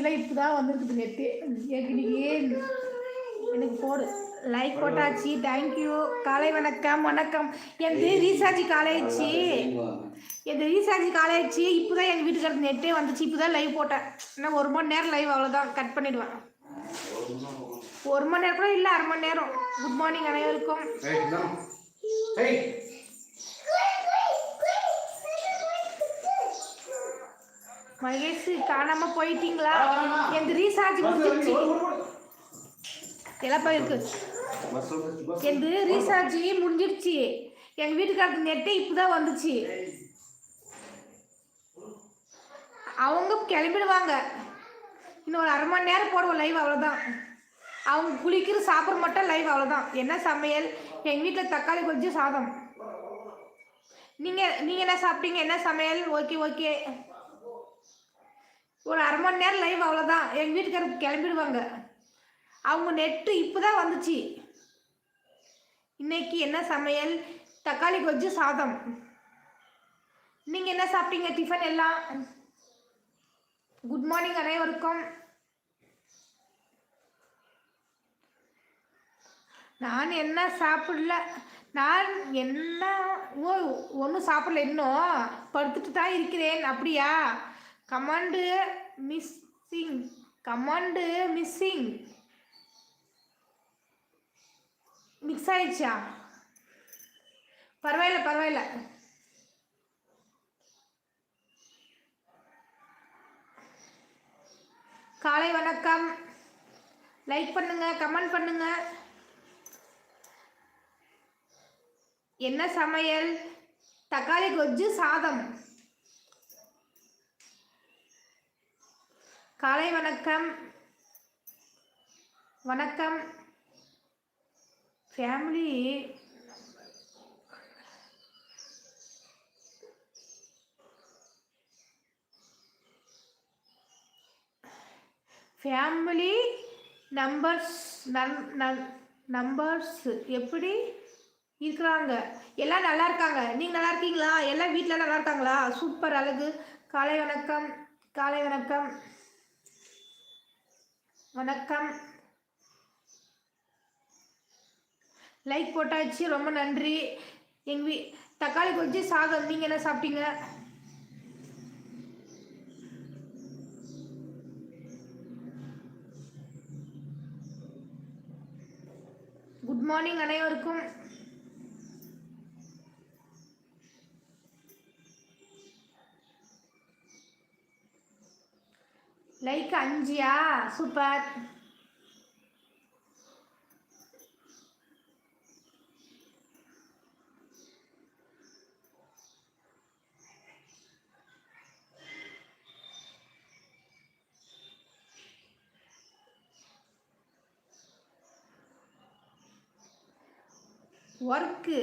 நான் இல்லை இப்போ தான் வந்திருக்குது நெட்டு. எனக்கு எனக்கு போடு. லைக் போட்டாச்சு. தேங்க்யூ காலை வணக்கம் வணக்கம். என் ரீசார்ஜ் காலையாச்சு என் ரீசார்ஜ் காலையாச்சு இப்போ தான் எங்கள் வீட்டுக்காரர் நெட்டே வந்துச்சு. இப்போ தான் லைவ் போட்டேன். ஏன்னா ஒரு மணி நேரம் லைவ் அவ்வளோதான் கட் பண்ணிடுவேன். ஒரு மணி நேரம் கூட இல்லை அரை மணி நேரம். குட் மார்னிங் அனைவருக்கும் ஏய் இந்தா ஏய் மகேஷ் காணாம போயிட்டீங்களா? என் ரீசார்ஜ் முடிஞ்சிருச்சு. எல்லாம் போயிருக்கு என் ரீசார்ஜ் முடிஞ்சிருச்சு. எங்கள் வீட்டுக்காரருக்கு நெட்டே இப்போ தான் வந்துச்சு. அவங்க கிளம்பிடுவாங்க. இன்னும் ஒரு அரை மணி நேரம் போடுவோம் லைவ் அவ்வளோதான் அவங்க குளிக்கிற சாப்பிட மட்டும் லைவ் அவ்வளோதான் என்ன சமையல்? எங்கள் வீட்டில் தக்காளி கொஞ்சம் சாதம். நீங்கள் நீங்கள் என்ன சாப்பிட்டீங்க? என்ன சமையல்? Okay okay. ஒரு அரை மணி நேரம் லைவ் அவ்வளோதான் எங்கள் வீட்டுக்காரருக்கு கிளம்பிடுவாங்க. அவங்க நெட்டு இப்போ தான் வந்துச்சு. இன்னைக்கு என்ன சமையல்? தக்காளி கொஜ்ஜு சாதம். நீங்கள் என்ன சாப்பிட்டீங்க? டிஃபன் எல்லாம்? குட் மார்னிங் அனைவருக்கும். நான் என்ன சாப்பிடல? நான் என்ன ஓ ஒன்றும் சாப்பிடல இன்னும். படுத்துட்டு தான் இருக்கிறேன். அப்படியா? Command missing command missing. Mix ஆயிடுச்சா? பரவாயில்ல பரவாயில்ல. காலை வணக்கம். லைக் பண்ணுங்க கமெண்ட் பண்ணுங்க. என்ன சமையல்? தக்காளி கொஜ்ஜு சாதம். காலை வணக்கம். வணக்கம். ஃபேமிலி ஃபேமிலி நம்பர்ஸ் நம்பர்ஸ் எப்படி இருக்கிறாங்க? எல்லாம் நல்லா இருக்காங்க. நீங்கள் நல்லா இருக்கீங்களா? எல்லாம் வீட்டில் நல்லா இருக்காங்களா? சூப்பர் அழகு. காலை வணக்கம். காலை வணக்கம். வணக்கம். லைக் போட்டாச்சு ரொம்ப நன்றி. எங்கள் வீ தக்காளி கொஞ்சம் சாதம் நீங்கள் என்ன சாப்பிட்டீங்க? குட் மார்னிங் அனைவருக்கும். லைக் அஞ்சியா சூப்பர் ஒர்க்கு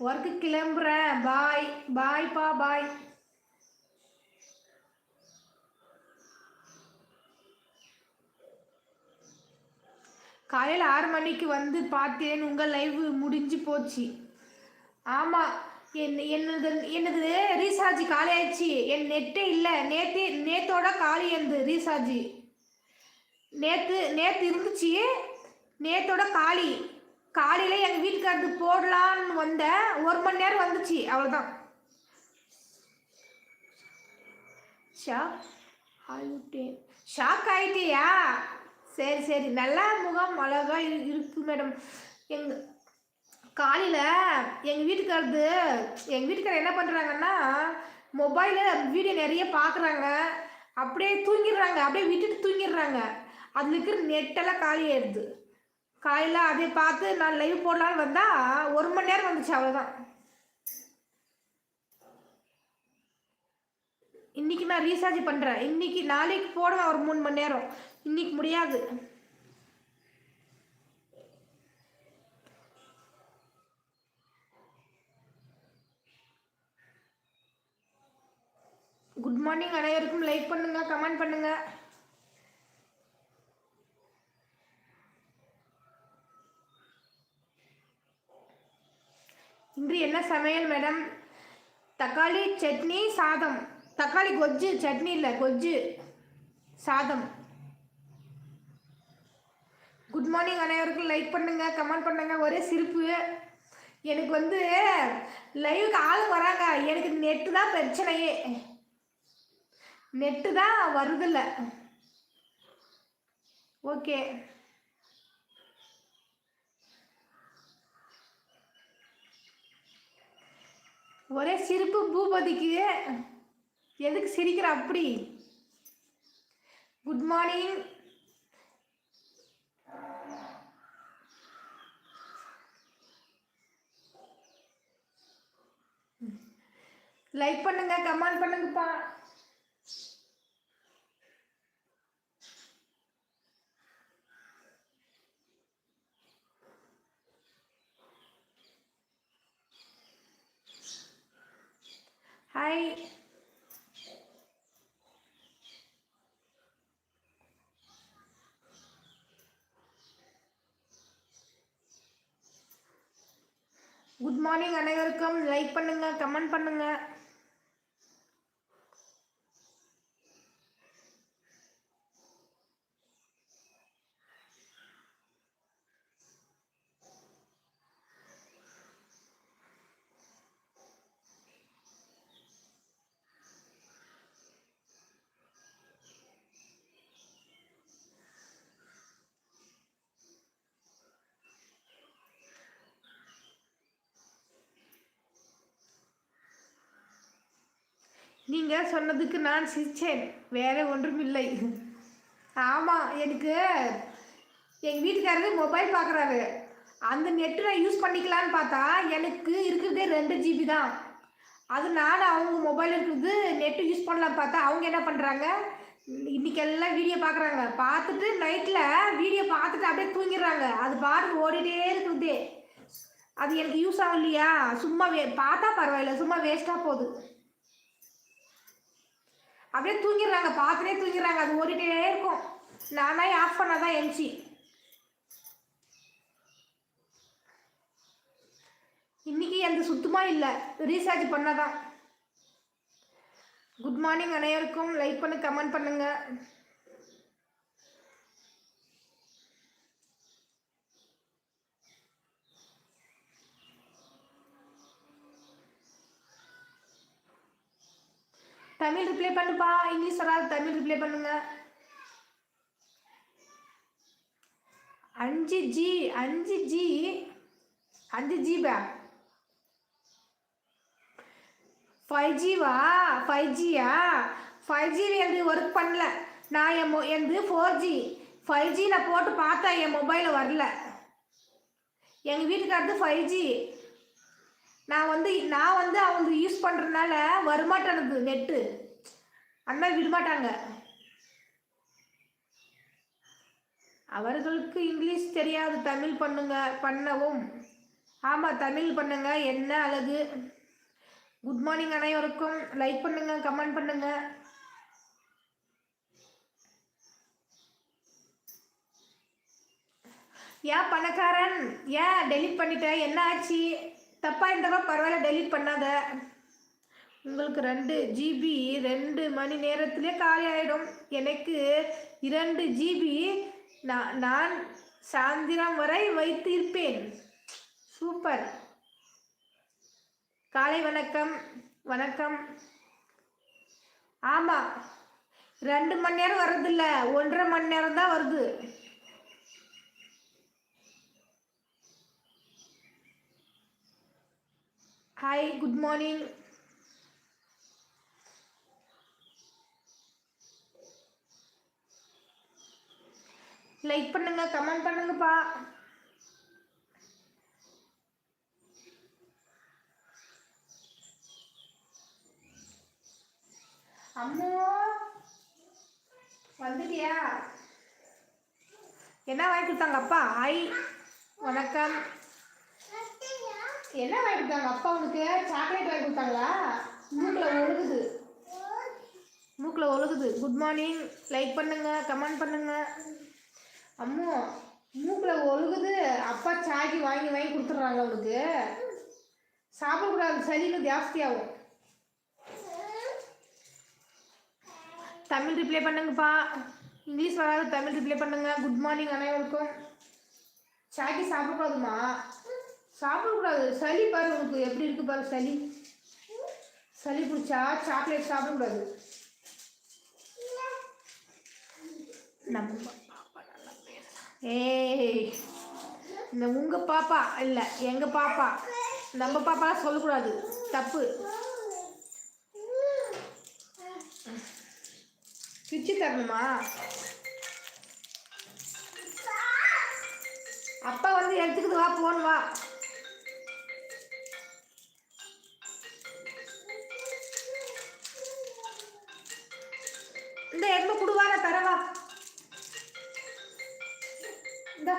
ஒர்க்கு கிளம்புறேன். பாய் பாய்ப்பா பாய் காலையில் ஆறு மணிக்கு வந்து பார்த்தேன் உங்கள் லைவ் முடிஞ்சு போச்சு. ஆமாம் என் என்னது என்னது ரீசார்ஜ் காலி ஆயிடுச்சு என் நெட்டே இல்லை. நேற்று நேத்தோட காலி எனது ரீசார்ஜ். நேற்று நேற்று இருந்துச்சு. நேத்தோட காலி. காலையில் எங்கள் வீட்டுக்காரருக்கு போடலான்னு வந்தேன் ஒரு மணி நேரம் வந்துச்சு. அவ்வளோதான் ஷாக் ஆகிட்டேன் ஷாக் ஆகிட்டியா சரி சரி. நல்லா முகம் அழகாக இரு இருக்கு மேடம். எங்க காலையில் எங்கள் வீட்டுக்காரது எங்கள் வீட்டுக்காரர் என்ன பண்ணுறாங்கன்னா மொபைலில் வீடியோ நிறைய பார்க்குறாங்க அப்படியே தூங்கிடுறாங்க. அப்படியே விட்டுட்டு தூங்கிடுறாங்க. அதில் இருக்கிற நெட்டெல்லாம் காலி ஆயிடுது. காலையில் அதை பார்த்து நான் லைவ் போடலான்னு வந்தால் ஒரு மணி நேரம் வந்துச்சு அவ்வளோதான் இன்னைக்கு நான் ரீசார்ஜ் பண்ணுறேன் இன்னைக்கு நாளைக்கு போடுவேன் ஒரு மூணு மணி நேரம். இன்னைக்கு முடியாது. குட் மார்னிங் அனைவருக்கும். லைக் பண்ணுங்க கமெண்ட் பண்ணுங்க. இன்று என்ன சமையல் மேடம் தக்காளி சட்னி சாதம். தக்காளி கொஜ்ஜு சட்னி இல்லை கொஜ்ஜு சாதம். குட் மார்னிங் அனைவருக்கும் லைக் பண்ணுங்க கமெண்ட் பண்ணுங்க. ஒரே சிரிப்பு. எனக்கு வந்து லைவுக்கு ஆள் வராங்க. எனக்கு நெட்டு தான் பிரச்சனையே. நெட்டு தான் வருதில்ல. ஓகே ஒரே சிரிப்பு பூபதிக்கு. எதுக்கு சிரிக்கிற அப்படி? குட் மார்னிங் லைக் பண்ணுங்க கமெண்ட் பண்ணுங்கப்பா. ஹாய் குட் மார்னிங் அனைவருக்கும். லைக் பண்ணுங்க கமெண்ட் பண்ணுங்க. நீங்கள் சொன்னதுக்கு நான் சிரித்தேன் வேறு ஒன்றும் இல்லை ஆமாம் எனக்கு எங்கள் வீட்டுக்காரரு மொபைல் பார்க்குறாரு அந்த நெட்டு நான் யூஸ் பண்ணிக்கலான்னு பார்த்தா எனக்கு இருக்கிறதே ரெண்டு ஜிபி தான். அதனால அவங்க மொபைல் இருக்கிறது நெட்டு யூஸ் பண்ணலாம் பார்த்தா அவங்க என்ன பண்ணுறாங்க இன்றைக்கெல்லாம் வீடியோ பார்க்குறாங்க பார்த்துட்டு நைட்டில் வீடியோ பார்த்துட்டு அப்படியே தூங்கிடுறாங்க. அது பாட்டு ஓடிட்டே இருக்கிறதே. அது எனக்கு யூஸ் ஆகும் இல்லையா சும்மா வே பார்த்தா பரவாயில்ல. சும்மா வேஸ்ட்டாக போகுது. அப்படியே தூங்கிடுறாங்க பார்த்துட்டே தூங்கிடுறாங்க. அது ஓடிட்டே இருக்கும். நானே ஆஃப் பண்ணாதான் எம்சி இன்னைக்கு எந்த சுத்தமாக இல்லை. ரீசார்ஜ் பண்ணாதான் குட் மார்னிங் அனைவருக்கும். லைக் பண்ணு கமெண்ட் பண்ணுங்கள் தமிழ் ரிப்ளை பண்ணுப்பா. இங்கிலீஷ் வராது தமிழ் ரிப்ளை பண்ணுங்க. அஞ்சு ஜி அஞ்சு ஜி அஞ்சு ஜிபா ஃபைவ் ஜிவா ஃபைவ் ஜியா ஃபைவ் ஜி எனக்கு ஒர்க் பண்ணல. நான் என் மொ எனது ஃபோர் ஜி ஃபைவ் ஜி நான் போட்டு பார்த்தேன் என் மொபைலில் வரல. எங்கள் வீட்டுக்காரது ஃபைவ் ஜி நான் வந்து நான் வந்து அவங்க யூஸ் பண்ணுறதுனால வரமாட்டேனது நெட்டு அண்ணா விடமாட்டாங்க அவர்களுக்கு இங்கிலீஷ் தெரியாது. தமிழ் பண்ணுங்க பண்ணவும். ஆமாம் தமிழ் பண்ணுங்க. என்ன அழகு. குட் மார்னிங் அனைவருக்கும். லைக் பண்ணுங்க கமெண்ட் பண்ணுங்க. ஏன் பணக்காரன்? ஏன் டெலிட் பண்ணிட்டேன் என்ன ஆச்சு? தப்பாக இருந்தவா பரவாயில்ல டெலிட் பண்ணாத. உங்களுக்கு ரெண்டு ஜிபி ரெண்டு மணி நேரத்திலே காலி ஆகிடும் எனக்கு இரண்டு ஜிபி நான் நான் சாயந்திரம் வரை வைத்து இருப்பேன் சூப்பர். காலை வணக்கம் வணக்கம். ஆமாம் ரெண்டு மணி நேரம் வர்றதில்ல ஒன்றரை மணி நேரம் தான் வருது. ஹாய் குட் மார்னிங் லைக் பண்ணுங்க கமெண்ட் பண்ணுங்கப்பா. அம்மோ வந்துட்டியா? என்ன வாங்கி கொடுத்தாங்க அப்பா? ஹாய் வணக்கம். என்ன வாங்கி கொடுத்தாங்க அப்பா உனக்கு சாக்லேட் வாங்கி கொடுத்தாங்களா? மூக்கில் ஒழுகுது. மூக்கில் ஒழுகுது. குட் மார்னிங் லைக் பண்ணுங்க கமெண்ட் பண்ணுங்க. அம்மோ மூக்கில் ஒழுகுது. அப்பா சாக்கி வாங்கி வாங்கி கொடுத்துட்றாங்க அவனுக்கு. சாப்பிடக்கூடாது. சளின்னு ஜாஸ்தியாகும். தமிழ் ரிப்ளை பண்ணுங்கப்பா. இங்கிலீஷ் வராது. தமிழ் ரிப்ளை பண்ணுங்க. குட் மார்னிங் அனைவருக்கும். சாக்கி சாப்பிடக்கூடாதுமா? சாப்பிடக்கூடாது. சளி பாரு உனக்கு எப்படி இருக்கு பாரு சளி. சளி பிடிச்சா சாக்லேட் சாப்பிடக்கூடாது. நம்ம பாப்பா நல்லா பேசலாம் ஏய் இந்த உங்க பாப்பா இல்லை எங்க பாப்பா? நம்ம பாப்பா சொல்லக்கூடாது. தப்பு. பிச்சு தரணுமா? அப்பா வந்து எடுத்துக்கிட்டு வா போன் வா. இந்த எங்க குடுவா நான் தரவா இந்த.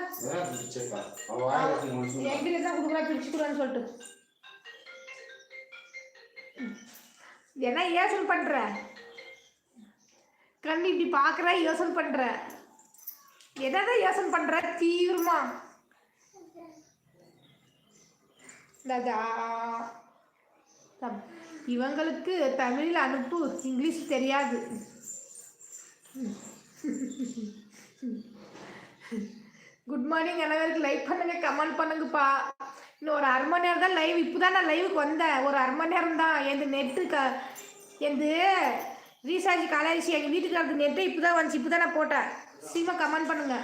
பிடிச்சப்பா கொடுக்குறா பிரிச்சு கொடுன்னு சொல்லிட்டு. என்ன யோசனை பண்ற? கண்ணு இப்படி பார்க்குற யோசனை பண்ற? என்னதான் யோசனை பண்ற? தீவிரமா. இவங்களுக்கு தமிழில் அனுப்பு இங்கிலீஷ் தெரியாது. குட் மார்னிங் அனைவருக்கு லைக் பண்ணுங்க கமெண்ட் பண்ணுங்கப்பா. இன்னும் ஒரு அரை மணி நேரம் தான் லைவ் இப்போ தான் நான் லைவுக்கு வந்தேன். ஒரு அரை மணி நேரம் தான் எந்த நெட்டு க எந்த ரீசார்ஜ் காலேஜ் எங்கள் வீட்டுக்காரருக்கு நெட்டு இப்போ தான் வந்துச்சு. இப்போ தான் நான் போட்டேன். சீமா கமெண்ட் பண்ணுங்க.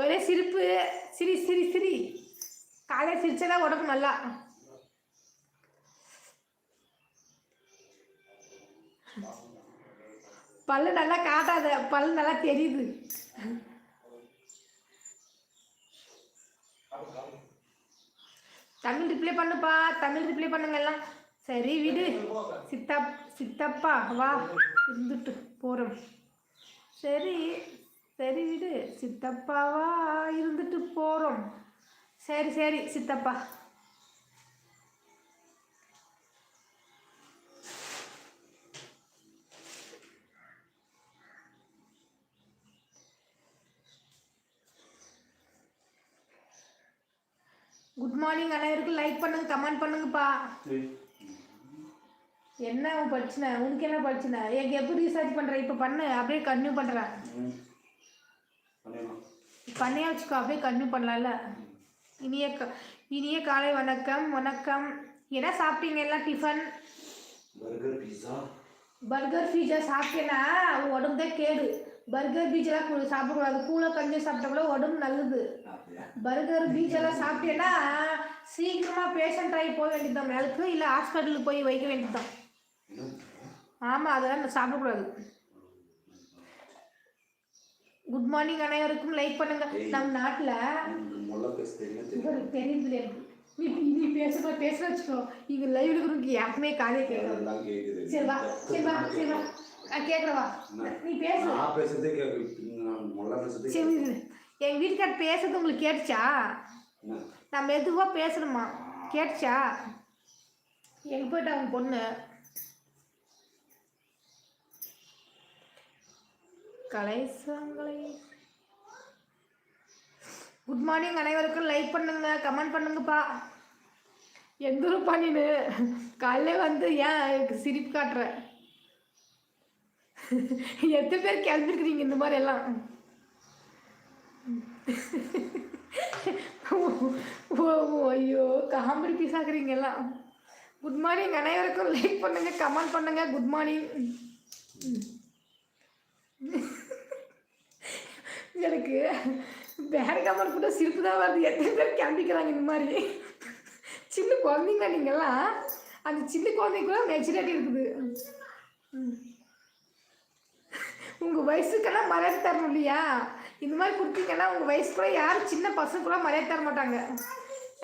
ஒரே சிரிப்பு. சிரி சிரி சிரி. காலையில் சிரிச்சதா உடம்பு நல்லா. பல்லு நல்லா காட்டாத பல்லு நல்லா தெரியுது. தமிழ் ரிப்ளை பண்ணுப்பா தமிழ் ரிப்ளை பண்ணுங்க எல்லாம். சரி விடு. சித்தப் சித்தப்பா வா. இருந்துட்டு போகிறோம் சரி சரி விடு. சித்தப்பாவா இருந்துட்டு போகிறோம் சரி சரி சித்தப்பா. குட் மார்னிங் அனைவருக்கும் லைக் பண்ணுங்க கமெண்ட் பண்ணுங்கப்பா. என்ன பிரச்சனை உனக்கு என்ன பிரச்சனை எனக்கு எப்படி ரீசர்ச் பண்ற? இப்போ பண்ணு அப்படியே கன்டினியூ பண்ணுறேன் பண்ணியே வச்சுக்கோ அப்படியே கன்டினியூ பண்ணலாம்ல. இனிய இனிய காலை வணக்கம் வணக்கம். என்ன சாப்பிட்டீங்க எல்லாம் tiffin burger pizza burger pizza சாப்பிட்டேன்னா உடம்பு தான் கேடு. பர்கர் பீச்செல்லாம் கு- சாப்பிடக்கூடாது. கூழ கஞ்சி சாப்பிட்டா கூட உடம்பு நல்லது. பர்கர் பீச்செல்லாம் சாப்பிட்டேன்னா சீக்கிரமாக பேஷண்ட் ஆகி போக வேண்டியதுதான். மேலுக்கு இல்லை ஹாஸ்பிட்டலுக்கு போய் வைக்க வேண்டியதுதான். ஆமாம் அதெல்லாம் சாப்பிடக்கூடாது. குட் மார்னிங் அனைவருக்கும் லைக் பண்ணுங்க. நம்ம நாட்டில் பேச தெரியுது எனக்கு நீ நீ பேசுற பேச வச்சுக்கோ. இங்க லைவ் இருக்கிறவங்க யாருக்குமே காதே எல்லாம் கேட்குது சரி வா சரி வா சரி வா. கேட்குறவா நீ பேசு. நான் பேசுறதே சரி இரு. எங்க வீட்டுக்கார் பேசுறது உங்களுக்கு கேட்டுச்சா? நான் மெதுவாக பேசணுமா? கேட்டுச்சா? எங்க போயிட்டா அவங்க பொண்ணு? கலைசங்களை குட் மார்னிங் அனைவருக்கும். லைக் பண்ணுங்க கமெண்ட் பண்ணுங்கப்பா. எந்த ஒரு பண்ணினு காலையில வந்து ஏன் எனக்கு சிரிப்பு காட்டுற? எத்தனை பேர் கிளம்பிருக்கிறீங்க இந்த மாதிரி எல்லாம்? ஓ ஓ, ஐயோ காமெடி பீஸ் ஆக்குறீங்க எல்லாம். குட் மார்னிங் அனைவருக்கும் லைக் பண்ணுங்க கமெண்ட் பண்ணுங்க. குட் மார்னிங் எனக்கு வேற கமெண்ட் கூட சிரிப்பு தான் வருது. எத்தனை பேர் கிளம்பிக்கிறாங்க இந்த மாதிரி? சின்ன குழந்தைங்க நீங்கள்லாம் அந்த சின்ன குழந்தைங்க கூட மெச்சூரிட்டி இருக்குது. ம். உங்கள் வயசுக்கெல்லாம் மரியாதை தரணும் இல்லையா? இந்த மாதிரி கொடுத்தீங்கன்னா உங்கள் வயசு கூட யாரும் சின்ன பசங்க கூட மரியாதை தர மாட்டாங்க.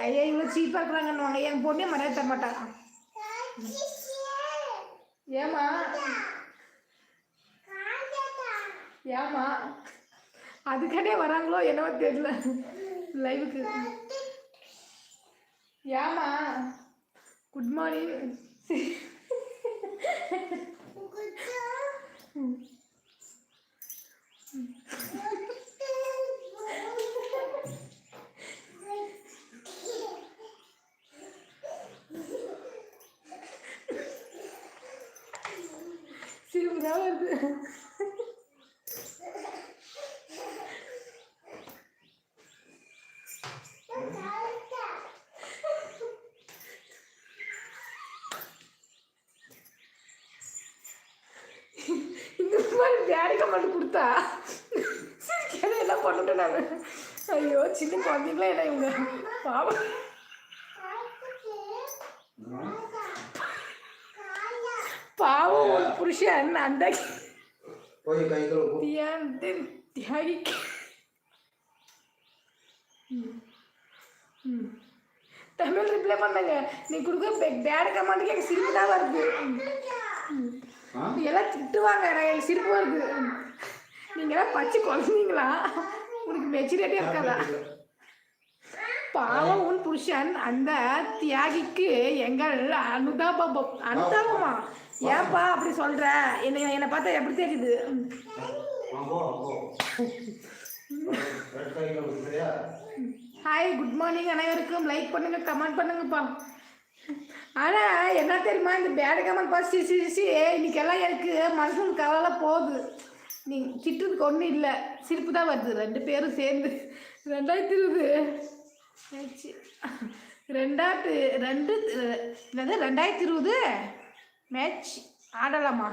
ஐயா இவ்வளோ சீப்பாக இருக்கிறாங்கன்னுவாங்க. என் பொண்ணே மரியாதை தர மாட்டாங்க ஏமா ஏமா அதுக்காண்டே வராங்களோ என்னவோ தெரியல. லைவுக்கு ஏமா குட் மார்னிங் Siempre சின்ன குழந்தைங்களே என்ன இவங்க? பாவம். பாவம் ஒரு புருஷன் அந்த தியாகிக்க. தமிழ் ரிப்ளை பண்ணுங்க. நீ கொடுக்க பேட் கமெண்ட்டுக்கு எனக்கு சிரிப்பு தான் வருது. எல்லாம் திட்டுவாங்க எனக்கு சிரிப்பு வருது. நீங்களாம் பச்சை குழந்தைங்களா? உனக்கு மெச்சூரிட்டியாக இருக்காதா? பாவம் உன் புருஷன் அந்த தியாகிக்கு எங்கள் அனுதாபம் அனுதாபமா? ஏன்பா அப்படி சொல்ற? என்னை என்னை பார்த்தா எப்படி தெரியுது? ஹாய் குட் மார்னிங் அனைவருக்கும். லைக் பண்ணுங்க கமெண்ட் பண்ணுங்கப்பா. ஆனால் என்ன தெரியுமா? இந்த பேட் கமெண்ட் பார்த்து சிரிச்சு சிரிச்சு இன்னைக்கெல்லாம் எனக்கு மனசுக்கு கவலை போகுது. நீ திட்டுறதுக்கு ஒன்றும் இல்லை சிரிப்பு தான் வருது. ரெண்டு பேரும் சேர்ந்து. ரெண்டாயிரத்தி இருபது. ரெண்டாயிரத்து ரெண்டு என்னது ரெண்டாயிரத்தி இருபது? மேட்ச் ஆடலாமா?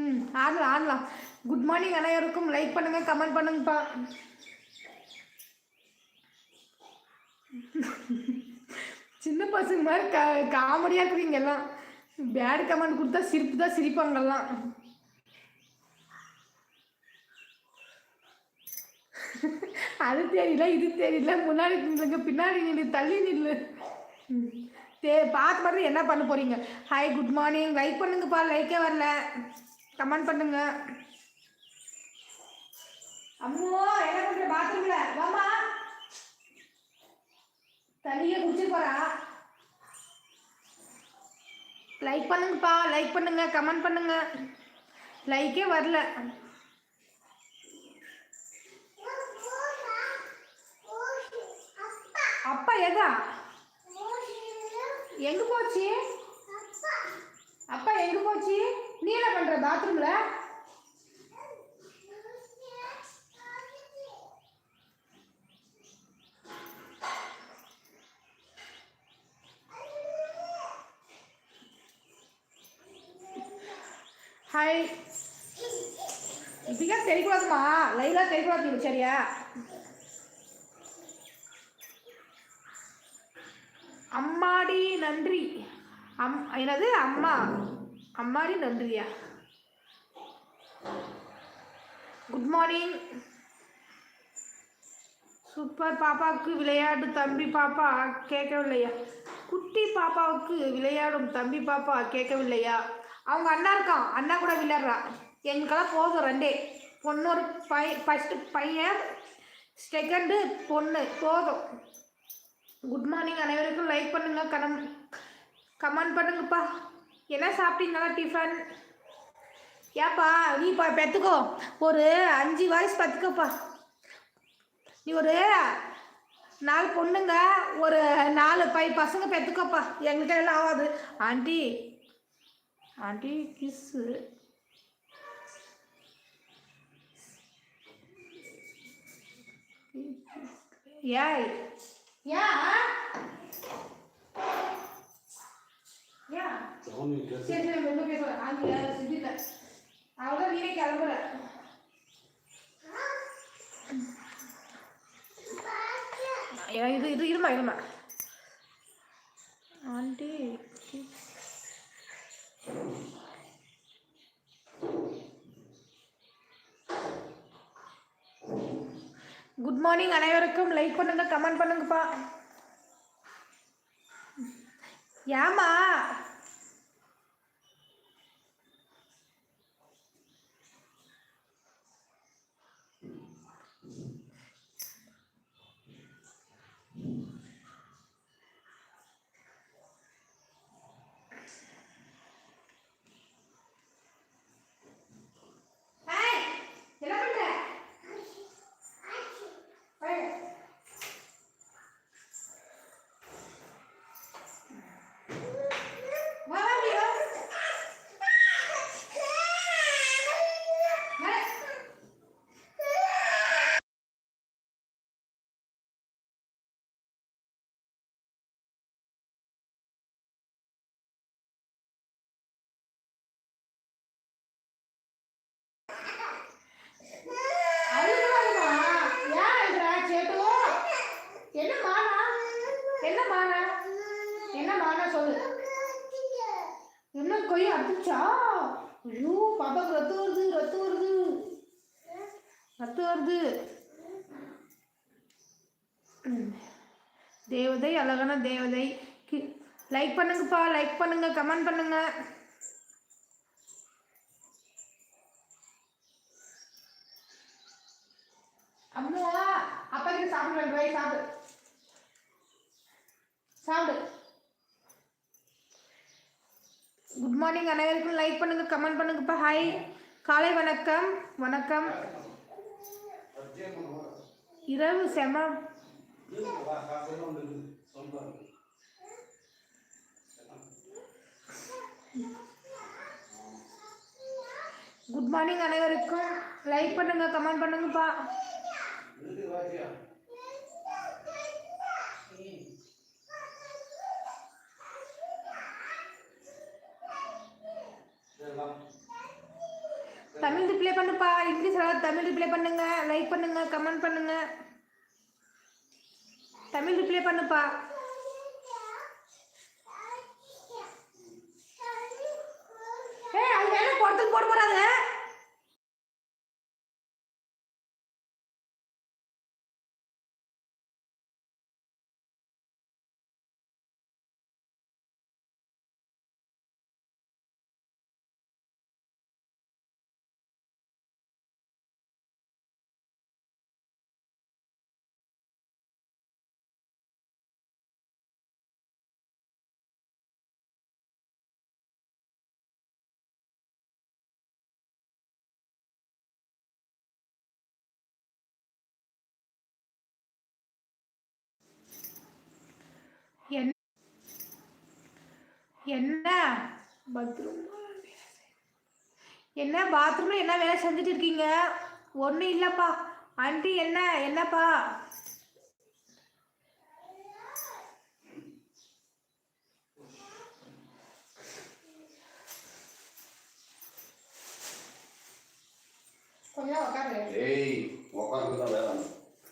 ம் ஆடலாம் ஆடலாம். குட் மார்னிங் அனைவருக்கும். லைக் பண்ணுங்க கமெண்ட் பண்ணுங்கப்பா. சின்ன பசங்க மாதிரி கா காமெடியாக இருக்கிறீங்க எல்லாம். பேட் கமெண்ட் கொடுத்தா சிரிப்பு தான் சிரிப்பாங்கலாம் அது தெரியல இது தெரியல. முன்னாடி நில்லுங்க பின்னாடி நில்லு தள்ளி நில்லு. தே பார்த்து பார்த்து என்ன பண்ண போறீங்க? ஹாய் குட் மார்னிங் லைக் பண்ணுங்கப்பா லைக்கே வரல. கமெண்ட் பண்ணுங்க. அம்மோ என்ன பண்ற? பாத்ரூம்ல வாமா தண்ணியை குடிச்சு போறா. லைக் பண்ணுங்கப்பா லைக் பண்ணுங்க கமெண்ட் பண்ணுங்க. லைக்கே வரல. அப்பா எதா? எங்க போச்சு? அப்பா எங்க போச்சு? நீல பண்ற பாத்ரூம்ல சரியா அம்மாடி நன்றி. அம் என்னது? அம்மா. அம்மாடி நன்றியா? குட் மார்னிங் சூப்பர் பாப்பாவுக்கு விளையாடு தம்பி பாப்பா கேட்கவில்லையா? குட்டி பாப்பாவுக்கு விளையாடும் தம்பி பாப்பா கேட்கவில்லையா? அவங்க அண்ணா இருக்கான். அண்ணா கூட விளையாடுறா. எங்களுக்கெல்லாம் போதும் ரெண்டே. பொண்ணு ஒரு பை ஃபஸ்ட்டு பையன் செகண்டு பொண்ணு. போதும். குட் மார்னிங் அனைவருக்கும். லைக் பண்ணுங்க கனம் கமெண்ட் பண்ணுங்கப்பா. என்ன சாப்பிட்டீங்களா டிஃபன் ஏப்பா நீ இப்போ பெற்றுக்கோ ஒரு அஞ்சு வயசு பத்துக்கோப்பா. நீ ஒரு நாலு பொண்ணுங்க ஒரு நாலு பை பசங்க பெற்றுக்கோப்பா எங்கிட்ட எல்லாம் ஆகாது. ஆண்டி ஆண்டி கிஸ்ஸு ஏய் யா யா சவுண்ட் கேட்டு சரி சரி ரொம்ப பேசுவேன் ஆங்கில சித்தில அவ்வளோ நீனே கிளம்புற ஏன் இது இது இருமா இருமா ஆண்டி குட் மார்னிங் அனைவருக்கும் லைக் பண்ணுங்க கமெண்ட் பண்ணுங்கப்பா. ஏமா ஏய், என்ன பண்ற? ஏய். நானே சொல்லு என்ன கொய் அடிச்சா ஐயோ பாப்பாக்கு ரத்தம் வருது ரத்தம் வருது. ரத்தம் வருது. தேவதை அழகான தேவதை. லைக் பண்ணுங்கப்பா லைக் பண்ணுங்க கமெண்ட் பண்ணுங்க. அம்மா அப்பா கிட்ட சாப்பிடுறேன் சாப்பிடு. சாப்பிடு. குட் மார்னிங் அனைவருக்கும் லைக் பண்ணுங்க கமெண்ட் பண்ணுங்கப்பா ஹாய் காலை வணக்கம். வணக்கம். இரவு செம குட் மார்னிங் அனைவருக்கும். லைக் பண்ணுங்க கமெண்ட் பண்ணுங்கப்பா தமிழ் ரிப்ளை பண்ணுப்பா. இங்கிலீஷ் அதாவது தமிழ் ரிப்ளை பண்ணுங்க. லைக் பண்ணுங்க கமெண்ட் பண்ணுங்க. தமிழ் ரிப்ளை பண்ணுப்பா. ஏய் அது வேணா குடத்துக்கு போட போறாங்க என்ன என்ன? பாத்ரூம் என்ன? பாத்ரூம்ல என்ன வேலை செஞ்சுட்டு இருக்கீங்க? ஒன்றும் இல்லைப்பா. ஆண்டி என்ன? என்னப்பா?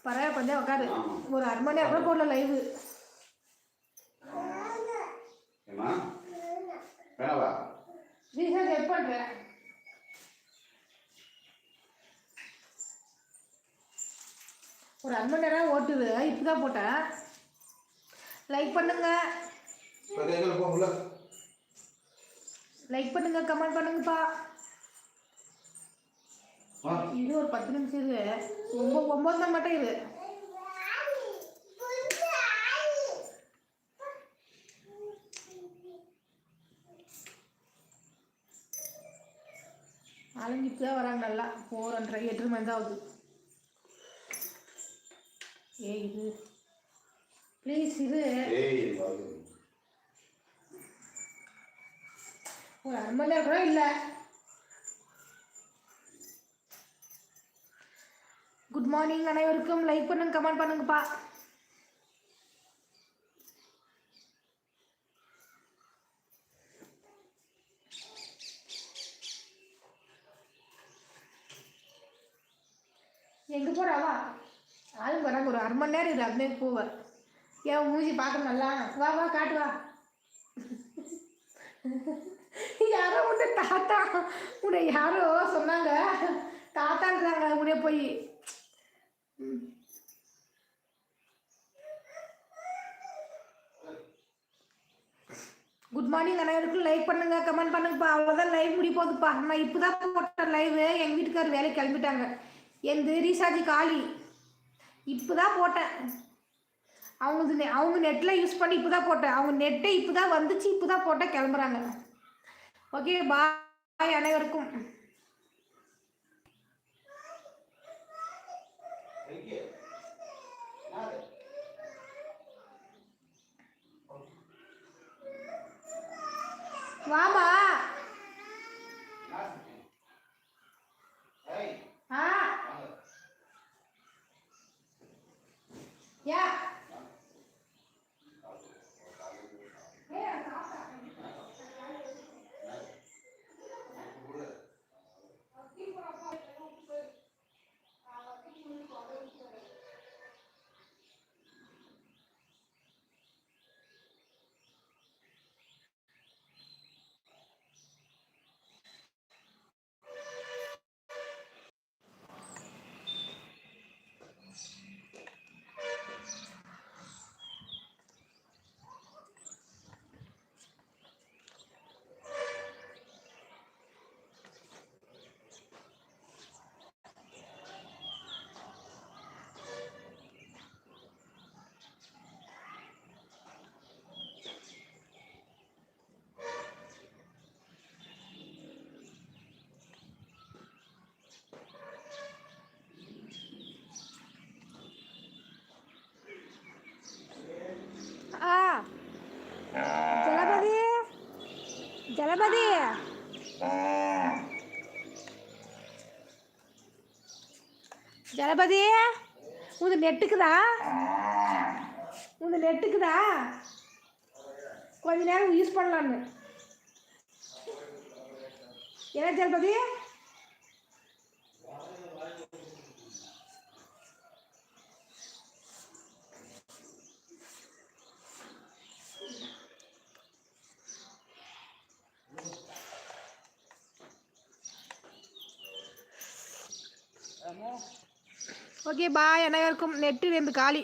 பரவாயில்ல கொஞ்சம் உட்காரு. ஒரு அரை மணி நேரம் கூட போடல லைவு ஏமா வேணாவா ரீசார்ஜ் எப்போ பண்ணுறேன் ஒரு அரை மணி நேரம் ஓட்டுது. இப்போ தான் போட்டேன். லைக் பண்ணுங்க. லைக் பண்ணுங்க கமெண்ட் பண்ணுங்கப்பா. இது ஒரு பத்து நிமிஷம் இரு ஒம்பது ஒம்பது தான் மட்டும் இரு அலைஞ்சிட்டு தான் வராங்க நல்லா. ஹண்ட்ரட் எட்டு மணி தான் ஆகுது ஏ இது. ப்ளீஸ் இது. ஒரு அரை மணி நேரம் கூட இல்லை. குட் மார்னிங் அனைவருக்கும். லைக் பண்ணுங்க கமெண்ட் பண்ணுங்கப்பா. போடாவா ஆளும் ஆளுங்க வராங்க ஒரு அரை மணி நேரம் இது அப்படியே போவேன் ஏன் மூஞ்சி பார்க்க நல்லா? வா வா காட்டு வா. யாரோ உன்னை தாத்தா உன்னை யாரோ சொன்னாங்க. தாத்தான்றாங்க உடனே போய். குட் மார்னிங் அனைவருக்கும் லைக் பண்ணுங்க கமெண்ட் பண்ணுங்கப்பா. அவ்வளோதான் லைவ் முடி போகுதுப்பா நான் இப்போ தான் போட்டேன் லைவ் எங்கள் வீட்டுக்கார் வேலைக்கு கிளம்பிட்டாங்க. எந்த ரீசார்ஜ் காலி. இப்போ தான் போட்டேன். அவங்க நெ- அவங்க நெட்டில் யூஸ் பண்ணி இப்போ தான் போட்டேன். அவங்க நெட்டை இப்போ தான் வந்துச்சு இப்போ தான் போட்டேன் கிளம்புறாங்க ஓகே பாய் அனைவருக்கும். Yeah. ஜனபதி ஜனபதி உது நெட்டுக்குதா? உது நெட்டுக்குதா? கொஞ்ச நேரம் யூஸ் பண்ணலான்னு என்ன ஜனபதி ஓகே பாய் அனைவருக்கும் நெட்டு ரெண்டு காலி.